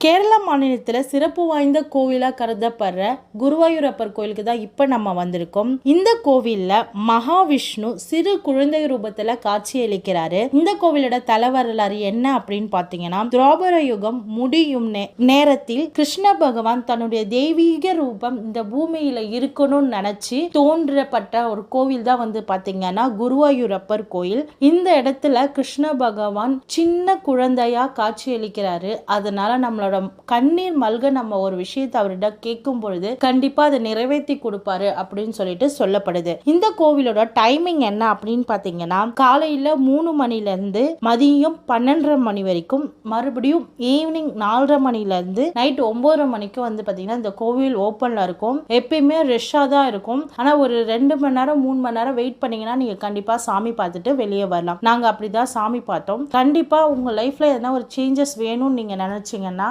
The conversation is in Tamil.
கேரள மாநிலத்தில் சிறப்பு வாய்ந்த கோவிலாக கருதப்படுற குருவாயூரப்பர் கோயிலுக்கு தான் இப்போ நம்ம வந்திருக்கோம். இந்த கோவிலில் மகாவிஷ்ணு சிறு குழந்தை ரூபத்தில் காட்சியளிக்கிறாரு இந்த கோவிலோட தலைவரலாறு என்ன அப்படின்னு பார்த்தீங்கன்னா துரோபர யுகம் முடியும் நே- நேரத்தில் கிருஷ்ண பகவான் தன்னுடைய தெய்வீக ரூபம் இந்த பூமியில் இருக்கணும்னு நினச்சி தோன்றப்பட்ட ஒரு கோவில் தான் வந்து பார்த்தீங்கன்னா குருவாயூரப்பர் கோயில். இந்த இடத்துல கிருஷ்ண பகவான் சின்ன குழந்தையாக காட்சியளிக்கிறாரு அதனால நம்மளோட கண்ணீர் மல்க நம்ம ஒரு விஷயத்தை அவரிடம் கேட்கும் பொழுது கண்டிப்பா அதை நிறைவேற்றி கொடுப்பாரு அப்படின்னு சொல்லிட்டு சொல்லப்படுது. இந்த கோவிலோட டைமிங் என்ன அப்படின்னு பார்த்தீங்கன்னா காலையில மூணு மணில இருந்து மதியம் பன்னெண்டரை மணி வரைக்கும் மறுபடியும் ஈவினிங் நாலரை மணில இருந்து நைட் ஒன்பதரை மணிக்கு வந்து பாத்தீங்கன்னா இந்த கோவில் ஓப்பன்ல இருக்கும். எப்பயுமே ரஷ்ஷா தான் இருக்கும். ஆனா ஒரு ரெண்டு மணி நேரம் மூணு மணி நேரம் வெயிட் பண்ணீங்கன்னா நீங்க கண்டிப்பா சாமி பார்த்துட்டு வெளியே வரலாம். நாங்க அப்படிதான் சாமி பார்த்தோம். கண்டிப்பா உங்க லைஃப்ல எதனா ஒரு சேஞ்சஸ் வேணும்னு நீங்க நினைச்சீங்கன்னா